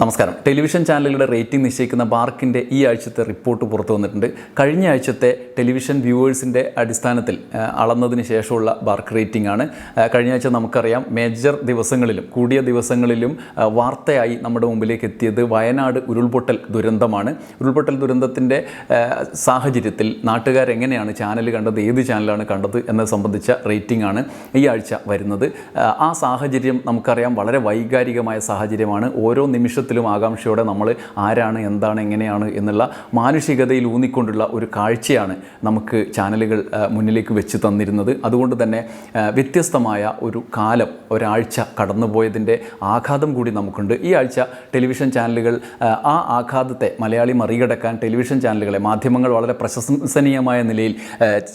നമസ്കാരം. ടെലിവിഷൻ ചാനലുകളുടെ റേറ്റിംഗ് നിശ്ചയിക്കുന്ന ബാർക്കിന്റെ ഈ ആഴ്ചത്തെ റിപ്പോർട്ട് പുറത്തു വന്നിട്ടുണ്ട്. കഴിഞ്ഞ ആഴ്ചത്തെ ടെലിവിഷൻ വ്യൂവേഴ്സിന്റെ അടിസ്ഥാനത്തിൽ അളന്നതിന് ശേഷമുള്ള ബാർക്ക് റേറ്റിംഗ് ആണ്. കഴിഞ്ഞ ആഴ്ച നമുക്കറിയാം മേജർ ദിവസങ്ങളിലും കൂടിയ ദിവസങ്ങളിലും വാർത്തയായി നമ്മുടെ മുമ്പിലേക്ക് എത്തിയത് വയനാട് ഉരുൾപൊട്ടൽ ദുരന്തമാണ്. ഉരുൾപൊട്ടൽ ദുരന്തത്തിന്റെ സാഹചര്യത്തിൽ നാട്ടുകാരെങ്ങനെയാണ് ചാനൽ കണ്ടത് ഏത് ചാനലാണ് കണ്ടത് എന്നത് സംബന്ധിച്ച റേറ്റിംഗ് ആണ് ഈ ആഴ്ച വരുന്നത്. ആ, സാഹചര്യം നമുക്കറിയാം വളരെ വൈകാരികമായ സാഹചര്യമാണ്. ഓരോ നിമിഷത്തിലും ആകാംക്ഷയോടെ നമ്മൾ ആരാണ് എന്താണ് എങ്ങനെയാണ് എന്നുള്ള മാനുഷികതയിൽ ഊന്നിക്കൊണ്ടുള്ള ഒരു കാഴ്ചയാണ് നമുക്ക് ചാനലുകൾ മുന്നിലേക്ക് വെച്ച് തന്നിരുന്നത്. അതുകൊണ്ട് തന്നെ വ്യത്യസ്തമായ ഒരു കാലം ഒരാഴ്ച കടന്നുപോയതിന്റെ ആഘാതം കൂടി നമുക്കുണ്ട്. ഈ ആഴ്ച ടെലിവിഷൻ ചാനലുകൾ ആ, ആഘാതത്തെ മലയാളി മറികടക്കാൻ ടെലിവിഷൻ ചാനലുകളെ മാധ്യമങ്ങൾ വളരെ പ്രശംസനീയമായ നിലയിൽ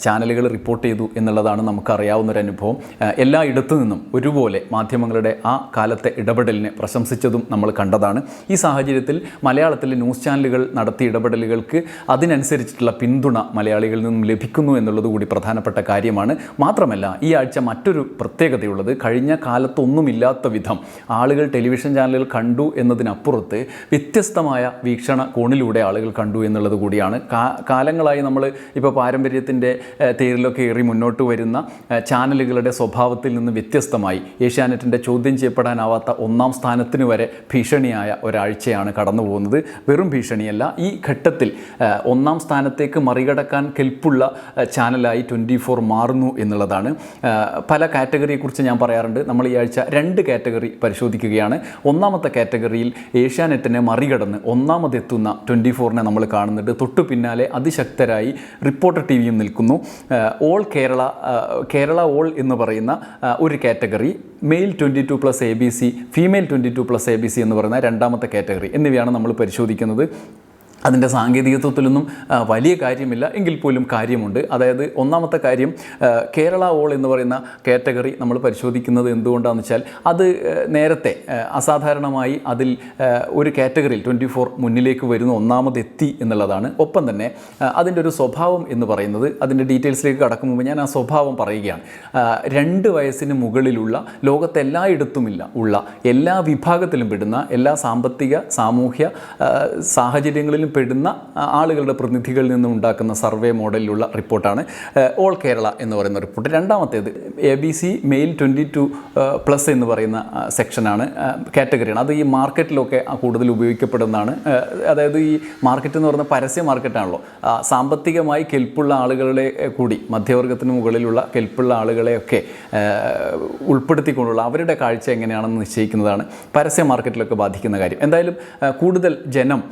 ചാനലുകൾ റിപ്പോർട്ട് ചെയ്തു എന്നുള്ളതാണ് നമുക്കറിയാവുന്ന ഒരു അനുഭവം. എല്ലായിടത്തു നിന്നും ഒരുപോലെ മാധ്യമങ്ങളുടെ ആ കാലത്തെ ഇടപെടലിനെ പ്രശംസിച്ചതും നമ്മൾ കണ്ടതാണ്. ഈ സാഹചര്യത്തിൽ മലയാളത്തിലെ ന്യൂസ് ചാനലുകൾ നടത്തിയ ഇടപെടലുകൾക്ക് അതിനനുസരിച്ചിട്ടുള്ള പിന്തുണ മലയാളികളിൽ നിന്നും ലഭിക്കുന്നു എന്നുള്ളത് കൂടി പ്രധാനപ്പെട്ട കാര്യമാണ്. മാത്രമല്ല ഈ ആഴ്ച മറ്റൊരു പ്രത്യേകതയുള്ളത് കഴിഞ്ഞ കാലത്തൊന്നുമില്ലാത്ത വിധം ആളുകൾ ടെലിവിഷൻ ചാനലുകൾ കണ്ടു എന്നതിനപ്പുറത്ത് വ്യത്യസ്തമായ വീക്ഷണ കോണിലൂടെ ആളുകൾ കണ്ടു എന്നുള്ളത് കൂടിയാണ്. കാലങ്ങളായി നമ്മൾ ഇപ്പോൾ പാരമ്പര്യത്തിന്റെ തേരിലൊക്കെ ഏറി മുന്നോട്ട് വരുന്ന ചാനലുകളുടെ സ്വഭാവത്തിൽ നിന്ന് വ്യത്യസ്തമായി ഏഷ്യാനെറ്റിന്റെ ചോദ്യം ചെയ്യപ്പെടാനാവാത്ത ഒന്നാം സ്ഥാനത്തിന് വരെ ഭീഷണിയായ ഒരാഴ്ചയാണ് കടന്നു പോകുന്നത്. വെറും ഭീഷണിയല്ല ഈ ഘട്ടത്തിൽ ഒന്നാം സ്ഥാനത്തേക്ക് മറികടക്കാൻ കെൽപ്പുള്ള ചാനലായി ട്വന്റി ഫോർ മാറുന്നു എന്നുള്ളതാണ്. പല കാറ്റഗറിയെക്കുറിച്ച് ഞാൻ പറയാറുണ്ട്. നമ്മൾ ഈ ആഴ്ച രണ്ട് കാറ്റഗറി പരിശോധിക്കുകയാണ്. ഒന്നാമത്തെ കാറ്റഗറിയിൽ ഏഷ്യാനെറ്റിനെ മറികടന്ന് ഒന്നാമതെത്തുന്ന ട്വന്റി ഫോറിനെ നമ്മൾ കാണുന്നുണ്ട്. തൊട്ടു പിന്നാലെ അതിശക്തരായി റിപ്പോർട്ടർ ടി വിയും നിൽക്കുന്നു. ഓൾ കേരള കേരള ഓൾ എന്ന് പറയുന്ന ഒരു category. Male twenty two plus A B C female twenty two plus A B C എന്ന് പറയുന്ന രണ്ടാമത്തെ കാറ്റഗറി എന്നിവയാണ് നമ്മൾ പരിശോധിക്കുന്നത്. അതിന്റെ സാങ്കേതികത്വത്തിലൊന്നും വലിയ കാര്യമില്ല. എങ്കിൽ പോലും കാര്യമുണ്ട്. അതായത് ഒന്നാമത്തെ കാര്യം കേരള ഓൾ എന്ന് പറയുന്ന കാറ്റഗറി നമ്മൾ പരിശോധിക്കുന്നത് എന്തുകൊണ്ടാണെന്ന് വെച്ചാൽ അത് നേരത്തെ അസാധാരണമായി അതിൽ ഒരു കാറ്റഗറിയിൽ ട്വന്റി ഫോർ മുന്നിലേക്ക് വരുന്ന ഒന്നാമതെത്തി എന്നുള്ളതാണ്. ഒപ്പം തന്നെ അതിന്റെ ഒരു സ്വഭാവം എന്ന് പറയുന്നത് അതിന്റെ ഡീറ്റെയിൽസിലേക്ക് കടക്കും മുമ്പ് ഞാൻ ആ സ്വഭാവം പറയുകയാണ്. രണ്ട് വയസ്സിന് മുകളിലുള്ള ലോകത്തെ എല്ലായിടത്തുമില്ല ഉള്ള എല്ലാ വിഭാഗത്തിലും പെടുന്ന എല്ലാ സാമ്പത്തിക സാമൂഹ്യ സാഹചര്യങ്ങളിലും പെടുന്ന ആളുകളുടെ പ്രതിനിധികളിൽ നിന്നും ഉണ്ടാക്കുന്ന സർവേ മോഡലിലുള്ള റിപ്പോർട്ടാണ് ഓൾ കേരള എന്ന് പറയുന്ന റിപ്പോർട്ട്. രണ്ടാമത്തേത് A B C male twenty two plus എന്ന് പറയുന്ന സെക്ഷനാണ് കാറ്റഗറിയാണ്. അത് ഈ മാർക്കറ്റിലൊക്കെ കൂടുതൽ ഉപയോഗിക്കപ്പെടുന്നതാണ്. അതായത് ഈ മാർക്കറ്റ് എന്ന് പറയുന്ന പരസ്യ മാർക്കറ്റാണല്ലോ. സാമ്പത്തികമായി കെൽപ്പുള്ള ആളുകളെ കൂടി മധ്യവർഗത്തിന് മുകളിലുള്ള കെൽപ്പുള്ള ആളുകളെയൊക്കെ ഉൾപ്പെടുത്തിക്കൊണ്ടുള്ള അവരുടെ കാഴ്ച എങ്ങനെയാണെന്ന് നിശ്ചയിക്കുന്നതാണ് പരസ്യ മാർക്കറ്റിലൊക്കെ ബാധിക്കുന്ന കാര്യം. എന്തായാലും കൂടുതൽ ജനം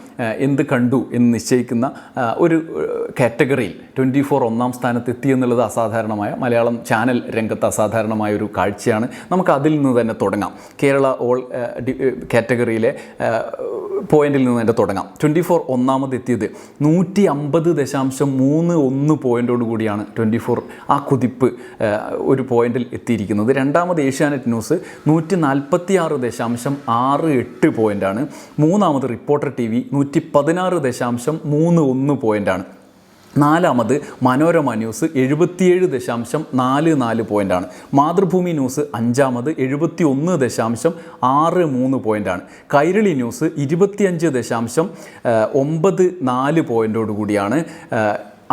എന്ത് കണ്ടു എന്ന് നിശ്ചയിക്കുന്ന ഒരു കാറ്റഗറിയിൽ ട്വന്റി ഫോർ ഒന്നാം സ്ഥാനത്ത് എത്തി എന്നുള്ളത് അസാധാരണമായ മലയാളം ചാനൽ രംഗത്ത് അസാധാരണമായ ഒരു കാഴ്ചയാണ്. നമുക്ക് അതിൽ നിന്ന് തന്നെ തുടങ്ങാം. കേരള ഓൾ കാറ്റഗറിയിലെ പോയിന്റിൽ നിന്ന് തന്നെ തുടങ്ങാം. ട്വന്റി ഫോർ ഒന്നാമത് എത്തിയത് നൂറ്റി അമ്പത് ദശാംശം മൂന്ന് ഒന്ന് പോയിന്റോട് കൂടിയാണ് ട്വന്റി ഫോർ ആ കുതിപ്പ് ഒരു പോയിന്റിൽ എത്തിയിരിക്കുന്നത്. രണ്ടാമത് ഏഷ്യാനെറ്റ് ന്യൂസ് നൂറ്റി നാൽപ്പത്തി ആറ് ദശാംശം ആറ് എട്ട് പോയിന്റാണ് മൂന്നാമത് റിപ്പോർട്ടർ ടി വി നൂറ്റി പതിനാറ് ദശാംശം മൂന്ന് ഒന്ന് പോയിന്റാണ് നാലാമത് മനോരമ ന്യൂസ് എഴുപത്തിയേഴ് ദശാംശം നാല് നാല് പോയിന്റാണ് മാതൃഭൂമി ന്യൂസ് അഞ്ചാമത് എഴുപത്തി ഒന്ന് ദശാംശം ആറ് മൂന്ന് പോയിന്റാണ് കൈരളി ന്യൂസ് ഇരുപത്തിയഞ്ച് ദശാംശം ഒമ്പത് നാല് പോയിന്റോട് കൂടിയാണ്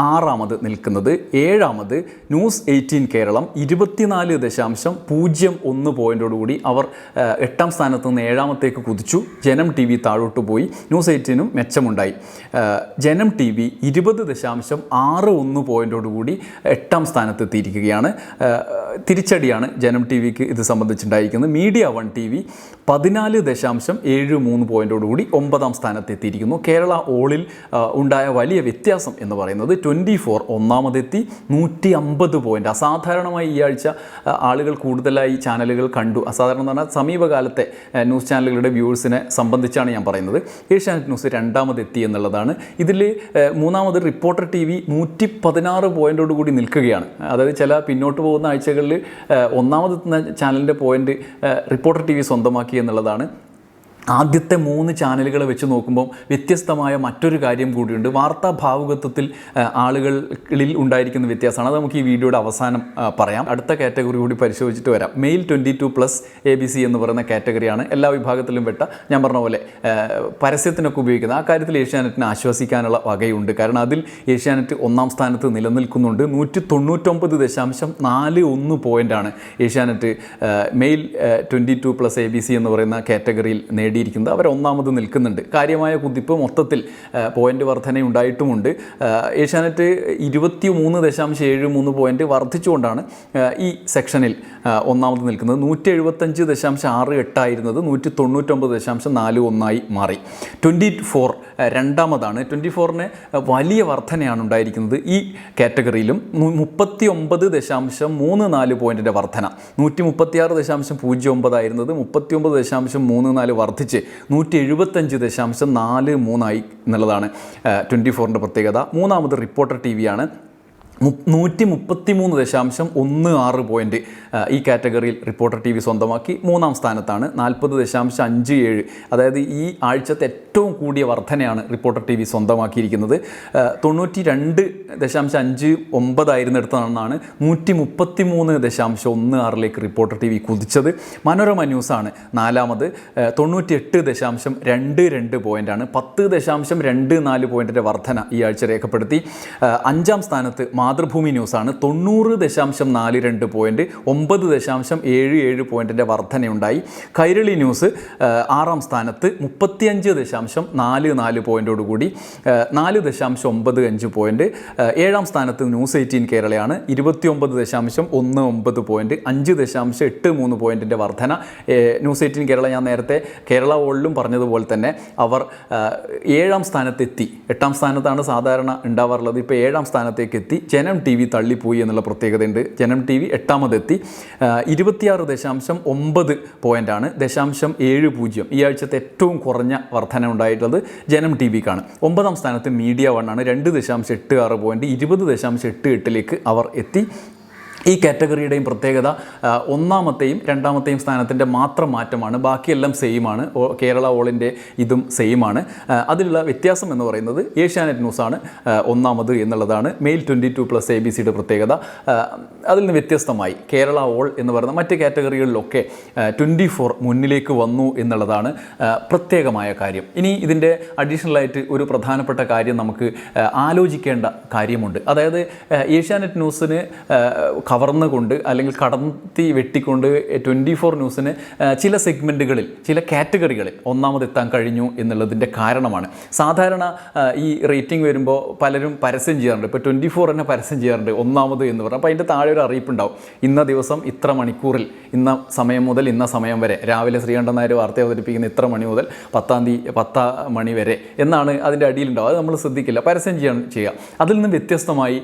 ആറാമത് നിൽക്കുന്നത് ഏഴാമത് ന്യൂസ് എയ്റ്റീൻ കേരളം ഇരുപത്തിനാല് ദശാംശം പൂജ്യം ഒന്ന് പോയിന്റോടുകൂടി അവർ എട്ടാം സ്ഥാനത്ത് നിന്ന് ഏഴാമത്തേക്ക് കുതിച്ചു. ജനം ടി വി താഴോട്ട് പോയി. ന്യൂസ് എയ്റ്റീനും മെച്ചമുണ്ടായി. ജനം ടി വി ഇരുപത് ദശാംശം ആറ് ഒന്ന് പോയിന്റോടുകൂടി എട്ടാം സ്ഥാനത്ത് എത്തിയിരിക്കുകയാണ് ആ, തിരിച്ചടിയാണ് ജനം ടി വിക്ക് ഇത് സംബന്ധിച്ചുണ്ടായിരിക്കുന്നത്. മീഡിയ വൺ ടി വി പതിനാല് ദശാംശം ഏഴ് മൂന്ന് പോയിന്റോടുകൂടി ഒമ്പതാം സ്ഥാനത്തെത്തിയിരിക്കുന്നു കേരള ഓളിൽ ഉണ്ടായ വലിയ വ്യത്യാസം എന്ന് പറയുന്നത് ട്വന്റി ഫോർ ഒന്നാമതെത്തി നൂറ്റി അമ്പത് പോയിന്റ് അസാധാരണമായി ഈ ആഴ്ച ആളുകൾ കൂടുതലായി ചാനലുകൾ കണ്ടു. അസാധാരണ എന്ന് പറഞ്ഞാൽ സമീപകാലത്തെ ന്യൂസ് ചാനലുകളുടെ വ്യൂവേഴ്സിനെ സംബന്ധിച്ചാണ് ഞാൻ പറയുന്നത്. ഏഷ്യാനെറ്റ് ന്യൂസ് രണ്ടാമതെത്തി എന്നുള്ളതാണ്. ഇതിൽ മൂന്നാമത് റിപ്പോർട്ടർ ടി വി നൂറ്റി പതിനാറ് പോയിന്റോടുകൂടി നിൽക്കുകയാണ്. അതായത് ചില പിന്നോട്ട് പോകുന്ന ആഴ്ചകളിൽ ആ, ഒന്നാമതെത്തുന്ന ചാനലിന്റെ പോയിന്റ് റിപ്പോർട്ടർ ടി വി സ്വന്തമാക്കി എന്നുള്ളതാണ്. ആദ്യത്തെ മൂന്ന് ചാനലുകളെ വെച്ച് നോക്കുമ്പോൾ വ്യത്യസ്തമായ മറ്റൊരു കാര്യം കൂടിയുണ്ട്. വാർത്താ ഭാവുകത്വത്തിൽ ആളുകളിൽ ഉണ്ടായിരിക്കുന്ന വ്യത്യാസമാണ്. അത് നമുക്ക് ഈ വീഡിയോയുടെ അവസാനം പറയാം. അടുത്ത കാറ്റഗറി കൂടി പരിശോധിച്ചിട്ട് വരാം. Male twenty two plus A B C എന്ന് പറയുന്ന കാറ്റഗറിയാണ് എല്ലാ വിഭാഗത്തിലും പെട്ട ഞാൻ പറഞ്ഞ പോലെ പരസ്യത്തിനൊക്കെ ഉപയോഗിക്കുന്നത് ആ കാര്യത്തിൽ ഏഷ്യാനെറ്റിന് ആശ്വസിക്കാനുള്ള വകയുണ്ട്. കാരണം അതിൽ ഏഷ്യാനെറ്റ് ഒന്നാം സ്ഥാനത്ത് നിലനിൽക്കുന്നുണ്ട്. നൂറ്റി തൊണ്ണൂറ്റൊമ്പത് ദശാംശം നാല് ഒന്ന് പോയിന്റാണ് Asianet male twenty two plus A B C എന്ന് പറയുന്ന കാറ്റഗറിയിൽ നേടിയിരിക്കുന്നത്. അവർ ഒന്നാമത് നിൽക്കുന്നുണ്ട്. കാര്യമായ കുതിപ്പ് മൊത്തത്തിൽ പോയിന്റ് വർധന ആ, ഏഷ്യാനെറ്റ് ഇരുപത്തി മൂന്ന് ദശാംശം ഏഴ് മൂന്ന് പോയിന്റ് വർദ്ധിച്ചുകൊണ്ടാണ് ഈ സെക്ഷനിൽ ഒന്നാമത് നിൽക്കുന്നത്. നൂറ്റി എഴുപത്തഞ്ച് ദശാംശം ആറ് എട്ടായിരുന്നത് നൂറ്റി തൊണ്ണൂറ്റൊമ്പത് ദശാംശം നാല് ഒന്നായി മാറി. ട്വന്റി ഫോർ രണ്ടാമതാണ്. ട്വന്റി ഫോറിന് വലിയ വർധനയാണ് ഉണ്ടായിരിക്കുന്നത് ഈ കാറ്റഗറിയിലും. മുപ്പത്തി ഒമ്പത് ദശാംശം മൂന്ന് നാല് പോയിന്റിന്റെ വർധന. നൂറ്റി മുപ്പത്തിയാറ് ദശാംശം പൂജ്യം ഒമ്പതായിരുന്നത് മുപ്പത്തി ഒമ്പത് ദശാംശം മൂന്ന് നാല് വർദ്ധിച്ച് നൂറ്റി എഴുപത്തഞ്ച് ദശാംശം നാല് മൂന്നായി എന്നുള്ളതാണ് ട്വന്റി ഫോറിന്റെ പ്രത്യേകത. മൂന്നാമത് റിപ്പോർട്ടർ ടി വിയാണ് നൂറ്റി മുപ്പത്തി മൂന്ന് ദശാംശം ഒന്ന് ആറ് പോയിന്റ് ഈ കാറ്റഗറിയിൽ റിപ്പോർട്ടർ ടി വി സ്വന്തമാക്കി മൂന്നാം സ്ഥാനത്താണ്. നാൽപ്പത് ദശാംശം അഞ്ച് ഏഴ്. അതായത് ഈ ആഴ്ചത്തെ ഏറ്റവും കൂടിയ വർധനയാണ് റിപ്പോർട്ടർ ടി വി സ്വന്തമാക്കിയിരിക്കുന്നത്. തൊണ്ണൂറ്റി രണ്ട് ദശാംശം അഞ്ച് ഒമ്പതായിരുന്നിടത്താണ് നൂറ്റി മുപ്പത്തി മൂന്ന് ദശാംശം ഒന്ന് ആറിലേക്ക് റിപ്പോർട്ടർ ടി വി കുതിച്ചത്. മനോരമ ന്യൂസാണ് നാലാമത്. തൊണ്ണൂറ്റി എട്ട് ദശാംശം രണ്ട് രണ്ട് പോയിന്റാണ് പത്ത് ദശാംശം രണ്ട് നാല് പോയിന്റിന്റെ വർധന ഈ ആഴ്ച രേഖപ്പെടുത്തി. അഞ്ചാം സ്ഥാനത്ത് മാതൃഭൂമി ന്യൂസാണ്. തൊണ്ണൂറ് ദശാംശം നാല് രണ്ട് പോയിന്റ് ഒമ്പത് ദശാംശം ഏഴ് ഏഴ് പോയിന്റിന്റെ വർധനയുണ്ടായി. കൈരളി ന്യൂസ് ആറാം സ്ഥാനത്ത് മുപ്പത്തിയഞ്ച് ദശാംശം നാല് നാല് പോയിന്റോടുകൂടി കൂടി നാല് ദശാംശം ഒമ്പത് അഞ്ച് പോയിന്റ് ഏഴാം സ്ഥാനത്ത് ന്യൂസ് എയ്റ്റീൻ കേരളയാണ്. ഇരുപത്തിയൊമ്പത് ദശാംശം ഒന്ന് ഒമ്പത് പോയിന്റ് അഞ്ച് ദശാംശം എട്ട് മൂന്ന് പോയിന്റിന്റെ വർധന. ന്യൂസ് എയ്റ്റീൻ കേരള ഞാൻ നേരത്തെ കേരള വോളിലും പറഞ്ഞതുപോലെ തന്നെ അവർ ഏഴാം സ്ഥാനത്തെത്തി. എട്ടാം സ്ഥാനത്താണ് സാധാരണ ഉണ്ടാവാറുള്ളത്. ഇപ്പോൾ ഏഴാം സ്ഥാനത്തേക്ക് എത്തി ജനം ടി വി തള്ളിപ്പോയി എന്നുള്ള പ്രത്യേകതയുണ്ട്. ജനം ടി വി എട്ടാമതെത്തി. ഇരുപത്തിയാറ് ദശാംശം ഒമ്പത് പോയിന്റാണ് ദശാംശം ഏഴ് പൂജ്യം. ഈ ആഴ്ചത്തെ ഏറ്റവും കുറഞ്ഞ വർധന ഉണ്ടായിട്ടുള്ളത് ജനം ടി വിക്കാണ്. ഒമ്പതാം സ്ഥാനത്ത് മീഡിയ വൺ ആണ്. രണ്ട് ദശാംശം എട്ട് ആറ് പോയിന്റ് ഇരുപത് ദശാംശം എട്ട് എട്ടിലേക്ക് അവർ എത്തി. ഈ കാറ്റഗറിയുടെയും പ്രത്യേകത ഒന്നാമത്തെയും രണ്ടാമത്തെയും സ്ഥാനത്തിന്റെ മാത്രം മാറ്റമാണ്. ബാക്കിയെല്ലാം സെയിമാണ്. കേരള ഓളിന്റെ ഇതും സെയിമാണ്. അതിലുള്ള വ്യത്യാസം എന്ന് പറയുന്നത് ഏഷ്യാനെറ്റ് ന്യൂസാണ് ഒന്നാമത് എന്നുള്ളതാണ്. Male twenty two plus A B സിയുടെ പ്രത്യേകത. അതിൽ നിന്ന് വ്യത്യസ്തമായി കേരള ഓൾ എന്ന് പറയുന്ന മറ്റ് കാറ്റഗറികളിലൊക്കെ ട്വന്റി ഫോർ മുന്നിലേക്ക് വന്നു എന്നുള്ളതാണ് പ്രത്യേകമായ കാര്യം. ഇനി ഇതിന്റെ അഡീഷണലായിട്ട് ഒരു പ്രധാനപ്പെട്ട കാര്യം നമുക്ക് ആലോചിക്കേണ്ട കാര്യമുണ്ട്. അതായത് ഏഷ്യാനെറ്റ് ന്യൂസിന് കവർന്നുകൊണ്ട് അല്ലെങ്കിൽ കടത്തി വെട്ടിക്കൊണ്ട് ട്വന്റി ഫോർ ന്യൂസിന് ചില സെഗ്മെന്റുകളിൽ ചില കാറ്റഗറികളിൽ ഒന്നാമതെത്താൻ കഴിഞ്ഞു എന്നുള്ളതിന്റെ കാരണമാണ്. സാധാരണ ഈ റേറ്റിംഗ് വരുമ്പോൾ പലരും പരസ്യം ചെയ്യാറുണ്ട്. ഇപ്പോൾ ട്വന്റി ഫോർ തന്നെ പരസ്യം ചെയ്യാറുണ്ട് ഒന്നാമത് എന്ന് പറഞ്ഞാൽ. അപ്പോൾ അതിന്റെ താഴെ ഒരു അറിയിപ്പുണ്ടാവും. ഇന്ന ദിവസം ഇത്ര മണിക്കൂറിൽ ഇന്ന സമയം മുതൽ ഇന്ന സമയം വരെ രാവിലെ ശ്രീകണ്ഠൻ നായർ വാർത്ത അവതരിപ്പിക്കുന്ന ഇത്ര മണി മുതൽ പത്താം തീയതി പത്താം മണി വരെ എന്നാണ് അതിന്റെ അടിയിലുണ്ടാവും അത് നമ്മൾ ശ്രദ്ധിക്കില്ല. പരസ്യം ചെയ്യാൻ ചെയ്യുക. അതിൽ നിന്ന് വ്യത്യസ്തമായി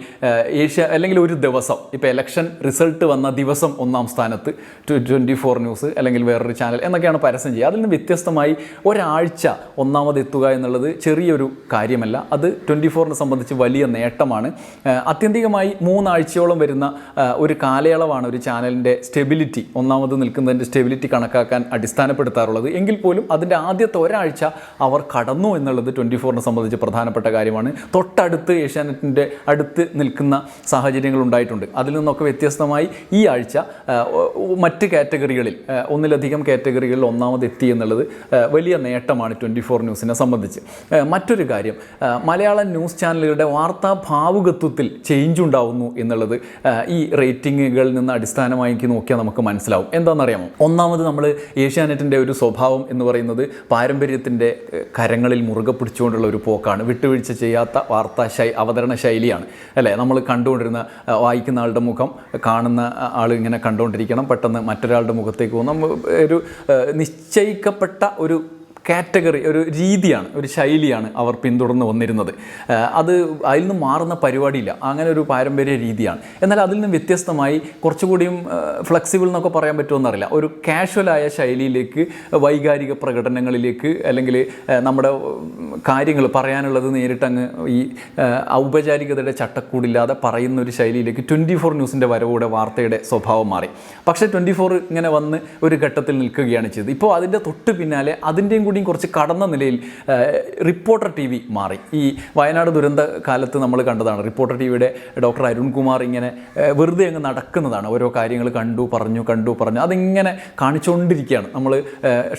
ഏഷ്യ അല്ലെങ്കിൽ ഒരു ദിവസം ഇപ്പോൾ ഇലക്ഷൻ റിസൾട്ട് വന്ന ദിവസം ഒന്നാം സ്ഥാനത്ത് ട്വന്റി ഫോർ ന്യൂസ് അല്ലെങ്കിൽ വേറൊരു ചാനൽ എന്നൊക്കെയാണ് പരസ്യം ചെയ്യുക. അതിൽ നിന്ന് വ്യത്യസ്തമായി ഒരാഴ്ച ഒന്നാമത് എത്തുക എന്നുള്ളത് ചെറിയൊരു കാര്യമല്ല. അത് ട്വന്റി ഫോറിനെ സംബന്ധിച്ച് വലിയ നേട്ടമാണ്. അത്യന്തികമായി മൂന്നാഴ്ചയോളം വരുന്ന ഒരു കാലയളവാണ് ഒരു ചാനലിന്റെ സ്റ്റെബിലിറ്റി ഒന്നാമത് നിൽക്കുന്നതിന്റെ സ്റ്റെബിലിറ്റി കണക്കാക്കാൻ അടിസ്ഥാനപ്പെടുത്താറുള്ളത്. എങ്കിൽ പോലും അതിന്റെ ആദ്യത്തെ ഒരാഴ്ച അവർ കടന്നു എന്നുള്ളത് ട്വന്റി ഫോറിനെ സംബന്ധിച്ച് പ്രധാനപ്പെട്ട കാര്യമാണ്. തൊട്ടടുത്ത് ഏഷ്യാനെറ്റിന്റെ അടുത്ത് നിൽക്കുന്ന സാഹചര്യങ്ങൾ ഉണ്ടായിട്ടുണ്ട്. അതിൽ നിന്നൊക്കെ വ്യത്യസ്തമായി ഈ ആഴ്ച മറ്റ് കാറ്റഗറികളിൽ ഒന്നിലധികം കാറ്റഗറികളിൽ ഒന്നാമത് എത്തി എന്നുള്ളത് വലിയ നേട്ടമാണ് ട്വന്റി ഫോർ ന്യൂസിനെ സംബന്ധിച്ച്. മറ്റൊരു കാര്യം മലയാള ന്യൂസ് ചാനലുകളുടെ വാർത്താ ഭാവുകത്വത്തിൽ ചേഞ്ച് ഉണ്ടാവുന്നു എന്നുള്ളത് ഈ റേറ്റിങ്ങുകളിൽ നിന്ന് അടിസ്ഥാനമാക്കി നോക്കിയാൽ നമുക്ക് മനസ്സിലാവും. എന്താണെന്നറിയാമോ? ഒന്നാമത് നമ്മൾ ഏഷ്യാനെറ്റിന്റെ ഒരു സ്വഭാവം എന്ന് പറയുന്നത് പാരമ്പര്യത്തിന്റെ കരങ്ങളിൽ മുറുകെ പിടിച്ചുകൊണ്ടുള്ള ഒരു പോക്കാണ്. വിട്ടുവീഴ്ച ചെയ്യാത്ത വാർത്താ ശൈ അവതരണ ശൈലിയാണ്. അല്ലേ? നമ്മൾ കണ്ടുകൊണ്ടിരുന്ന വായിക്കുന്ന ആളുടെ മുഖം കാണുന്ന ആൾ ഇങ്ങനെ കണ്ടുകൊണ്ടിരിക്കണം പെട്ടെന്ന് മറ്റൊരാളുടെ മുഖത്തേക്ക് പോകും നമ്മ ഒരു നിശ്ചയിക്കപ്പെട്ട ഒരു കാറ്റഗറി ഒരു രീതിയാണ് ഒരു ശൈലിയാണ് അവർ പിന്തുടർന്ന് വന്നിരുന്നത്. അത് അതിൽ നിന്ന് മാറുന്ന പരിപാടിയില്ല. അങ്ങനെ ഒരു പാരമ്പര്യ രീതിയാണ്. എന്നാൽ അതിൽ നിന്ന് വ്യത്യസ്തമായി കുറച്ചുകൂടിയും ഫ്ലെക്സിബിൾ എന്നൊക്കെ പറയാൻ പറ്റുമെന്നറിയില്ല ഒരു കാഷ്വലായ ശൈലിയിലേക്ക് വൈകാരിക പ്രകടനങ്ങളിലേക്ക് അല്ലെങ്കിൽ നമ്മുടെ കാര്യങ്ങൾ പറയാനുള്ളത് നേരിട്ടങ്ങ് ഈ ഔപചാരികതയുടെ ചട്ടക്കൂടില്ലാതെ പറയുന്ന ഒരു ശൈലിയിലേക്ക് ട്വന്റി ഫോർ ന്യൂസിന്റെ വരവോടെ വാർത്തയുടെ സ്വഭാവം മാറി. പക്ഷേ ട്വന്റി ഫോർ ഇങ്ങനെ വന്ന് ഒരു ഘട്ടത്തിൽ നിൽക്കുകയാണ് ചെയ്തത്. ഇപ്പോൾ അതിന്റെ തൊട്ട് പിന്നാലെ അതിന്റെയും കൂടിയും കുറച്ച് കടന്ന നിലയിൽ റിപ്പോർട്ടർ ടി വി മാറി. ഈ വയനാട് ദുരന്ത കാലത്ത് നമ്മൾ കണ്ടതാണ്. റിപ്പോർട്ടർ ടി വിയുടെ ഡോക്ടർ അരുൺകുമാർ ഇങ്ങനെ വെറുതെ അങ്ങ് നടക്കുന്നതാണ്. ഓരോ കാര്യങ്ങൾ കണ്ടു പറഞ്ഞു കണ്ടു പറഞ്ഞു. അതിങ്ങനെ കാണിച്ചുകൊണ്ടിരിക്കുകയാണ് നമ്മൾ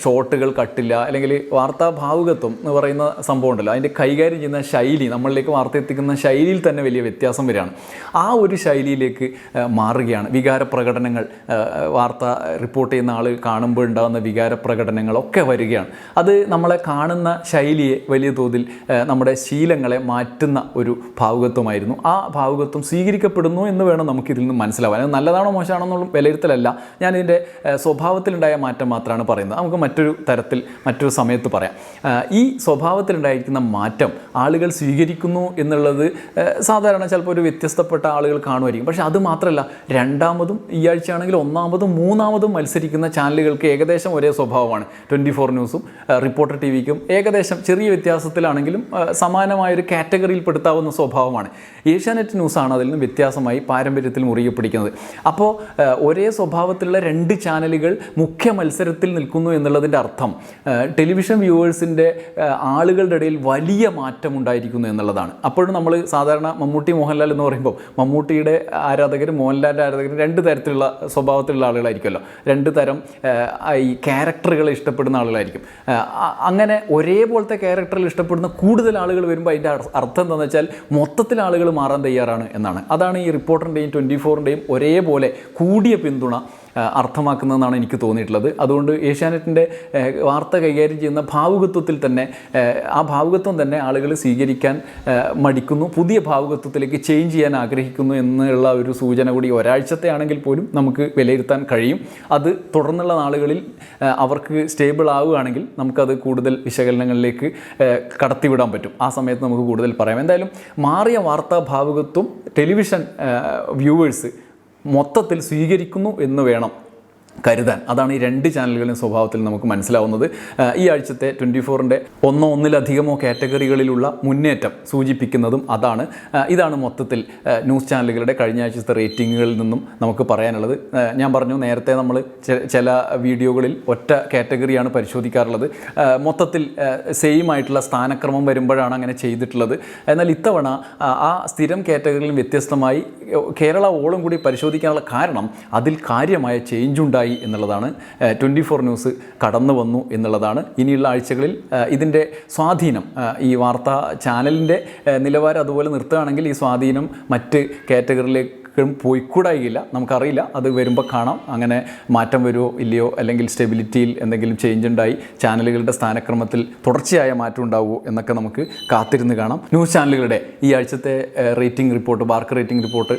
ഷോട്ടുകൾ കട്ടില്ല അല്ലെങ്കിൽ വാർത്താ ഭാവുകത്വം എന്ന് പറയുന്ന സംഭവം ഉണ്ടല്ലോ. അതിന്റെ കൈകാര്യം ചെയ്യുന്ന ശൈലി നമ്മളിലേക്ക് വാർത്ത എത്തിക്കുന്ന ശൈലിയിൽ തന്നെ വലിയ വ്യത്യാസം വരികയാണ്. ആ ഒരു ശൈലിയിലേക്ക് മാറുകയാണ്. വികാര പ്രകടനങ്ങൾ വാർത്ത റിപ്പോർട്ട് ചെയ്യുന്ന ആൾ കാണുമ്പോൾ ഉണ്ടാകുന്ന വികാര പ്രകടനങ്ങളൊക്കെ വരികയാണ്. അത് നമ്മളെ കാണുന്ന ശൈലിയെ വലിയ തോതിൽ നമ്മുടെ ശീലങ്ങളെ മാറ്റുന്ന ഒരു ഭാവുകത്വമായിരുന്നു. ആ ഭാവുകത്വം സ്വീകരിക്കപ്പെടുന്നു എന്ന് വേണം നമുക്കിതിൽ നിന്ന് മനസ്സിലാവാൻ. അത് നല്ലതാണോ മോശമാണോ എന്നുള്ള വിലയിരുത്തലല്ല. ഞാൻ ഇതിന്റെ സ്വഭാവത്തിലുണ്ടായ മാറ്റം മാത്രമാണ് പറയുന്നത്. നമുക്ക് മറ്റൊരു തരത്തിൽ മറ്റൊരു സമയത്ത് പറയാം. ഈ സ്വഭാവത്തിലുണ്ടായിരിക്കുന്ന മാറ്റം ആളുകൾ സ്വീകരിക്കുന്നു എന്നുള്ളത് സാധാരണ ചിലപ്പോൾ ഒരു വ്യത്യസ്തപ്പെട്ട ആളുകൾ കാണുമായിരിക്കും. പക്ഷേ അത് മാത്രമല്ല രണ്ടാമതും ഈ ആഴ്ചയാണെങ്കിൽ ഒന്നാമതും മൂന്നാമതും മത്സരിക്കുന്ന ചാനലുകൾക്ക് ഏകദേശം ഒരേ സ്വഭാവമാണ്. ട്വന്റി ഫോർ ന്യൂസും റിപ്പോർട്ടർ ടി വിക്കും ഏകദേശം ചെറിയ വ്യത്യാസത്തിലാണെങ്കിലും സമാനമായൊരു കാറ്റഗറിയിൽ പെടുത്താവുന്ന സ്വഭാവമാണ്. ഏഷ്യാനെറ്റ് ന്യൂസാണ് അതിൽ നിന്ന് വ്യത്യാസമായി പാരമ്പര്യത്തിൽ മുറുകെ പിടിക്കുന്നത്. അപ്പോൾ ഒരേ സ്വഭാവത്തിലുള്ള രണ്ട് ചാനലുകൾ മുഖ്യ മത്സരത്തിൽ നിൽക്കുന്നു എന്നുള്ളതിന്റെ അർത്ഥം ടെലിവിഷൻ വ്യൂവേഴ്സിന്റെ ആളുകളുടെ ഇടയിൽ വലിയ മാറ്റം ഉണ്ടായിരിക്കുന്നു എന്നുള്ളതാണ്. അപ്പോഴും നമ്മൾ സാധാരണ മമ്മൂട്ടി മോഹൻലാൽ എന്ന് പറയുമ്പോൾ മമ്മൂട്ടിയുടെ ആരാധകരും മോഹൻലാലിന്റെ ആരാധകരും രണ്ട് തരത്തിലുള്ള സ്വഭാവത്തിലുള്ള ആളുകളായിരിക്കുമല്ലോ. രണ്ട് തരം ഈ ക്യാരക്ടറുകളെ ഇഷ്ടപ്പെടുന്ന ആളുകളായിരിക്കും. അങ്ങനെ ഒരേപോലത്തെ ക്യാരക്ടറിൽ ഇഷ്ടപ്പെടുന്ന കൂടുതൽ ആളുകൾ വരുമ്പോൾ അതിന്റെ അർത്ഥം എന്താണെന്ന് വെച്ചാൽ മൊത്തത്തിൽ ആളുകൾ മാറാൻ തയ്യാറാണ് എന്നാണ്. അതാണ് ഈ റിപ്പോർട്ടറിന്റെയും ട്വന്റി ഫോറിന്റെയും ഒരേപോലെ കൂടിയ പിന്തുണ. അർത്ഥമാക്കുന്നതെന്നാണ് എനിക്ക് തോന്നിയിട്ടുള്ളത്. അതുകൊണ്ട് ഏഷ്യാനെറ്റിന്റെ വാർത്ത കൈകാര്യം ചെയ്യുന്ന ഭാവുകത്വത്തിൽ തന്നെ ആ, ഭാവുകത്വം തന്നെ ആളുകൾ സ്വീകരിക്കാൻ മടിക്കുന്നു പുതിയ ഭാവുകത്വത്തിലേക്ക് ചേഞ്ച് ചെയ്യാൻ ആഗ്രഹിക്കുന്നു എന്നുള്ള ഒരു സൂചന കൂടി ഒരാഴ്ചത്തെ ആണെങ്കിൽ പോലും നമുക്ക് വിലയിരുത്താൻ കഴിയും. അത് തുടർന്നുള്ള നാളുകളിൽ അവർക്ക് സ്റ്റേബിൾ ആവുകയാണെങ്കിൽ നമുക്കത് കൂടുതൽ വിശകലനങ്ങളിലേക്ക് കടത്തിവിടാൻ പറ്റും. ആ സമയത്ത് നമുക്ക് കൂടുതൽ പറയാം. എന്തായാലും മാറിയ വാർത്താ ഭാവുകത്വം ടെലിവിഷൻ വ്യൂവേഴ്സ് മൊത്തത്തിൽ സ്വീകരിക്കുന്നു എന്ന് വേണം. കരുതാൻ. അതാണ് ഈ രണ്ട് ചാനലുകളുടെയും സ്വഭാവത്തിൽ നമുക്ക് മനസ്സിലാവുന്നത്. ഈ ആഴ്ചത്തെ ട്വന്റി ഫോറിന്റെ ഒന്നോ ഒന്നിലധികമോ കാറ്റഗറികളിലുള്ള മുന്നേറ്റം സൂചിപ്പിക്കുന്നതും അതാണ്. ഇതാണ് മൊത്തത്തിൽ ന്യൂസ് ചാനലുകളുടെ കഴിഞ്ഞ ആഴ്ചത്തെ റേറ്റിങ്ങുകളിൽ നിന്നും നമുക്ക് പറയാനുള്ളത്. ഞാൻ പറഞ്ഞു നേരത്തെ നമ്മൾ ചില വീഡിയോകളിൽ ഒറ്റ കാറ്റഗറിയാണ് പരിശോധിക്കാറുള്ളത്. മൊത്തത്തിൽ സെയിം ആയിട്ടുള്ള സ്ഥാനക്രമം വരുമ്പോഴാണ് അങ്ങനെ ചെയ്തിട്ടുള്ളത്. എന്നാൽ ഇത്തവണ ആ, ആ സ്ഥിരം കാറ്റഗറിയിൽ വ്യത്യസ്തമായി കേരള ഓളും കൂടി പരിശോധിക്കാനുള്ള കാരണം അതിൽ കാര്യമായ ചേഞ്ച് ഉണ്ടായി എന്നുള്ളതാണ്. ട്വന്റി ഫോർ ന്യൂസ് കടന്നു വന്നു എന്നുള്ളതാണ്. ഇനിയുള്ള ആഴ്ചകളിൽ ഇതിന്റെ സ്വാധീനം ഈ വാർത്താ ചാനലിന്റെ നിലവാരം അതുപോലെ നിർത്തുകയാണെങ്കിൽ ഈ സ്വാധീനം മറ്റ് കാറ്റഗറിയിലേക്ക് പോയിക്കൂടായില്ല. നമുക്കറിയില്ല. അത് വരുമ്പോൾ കാണാം. അങ്ങനെ മാറ്റം വരുമോ ഇല്ലയോ? അല്ലെങ്കിൽ സ്റ്റെബിലിറ്റിയിൽ എന്തെങ്കിലും ചേഞ്ച് ഉണ്ടായി? ചാനലുകളുടെ സ്ഥാനക്രമത്തിൽ തുടർച്ചയായ മാറ്റം ഉണ്ടാവുമോ എന്നൊക്കെ നമുക്ക് കാത്തിരുന്ന് കാണാം. ന്യൂസ് ചാനലുകളുടെ ഈ ആഴ്ചത്തെ rating report BARC rating report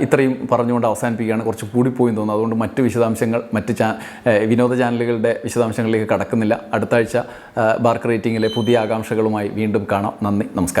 ഇത്രയും പറഞ്ഞുകൊണ്ട് അവസാനിപ്പിക്കുകയാണ്. കുറച്ച് കൂടിപ്പോയി തോന്നുന്നു. അതുകൊണ്ട് മറ്റ് വിശദാംശങ്ങൾ മറ്റ് ചാ വിനോദ ചാനലുകളുടെ വിശദാംശങ്ങളിലേക്ക് കടക്കുന്നില്ല. അടുത്ത ആഴ്ച ബാർക്ക് റേറ്റിംഗിലെ പുതിയ ആകാംക്ഷകളുമായി വീണ്ടും കാണാം. നന്ദി. നമസ്കാരം.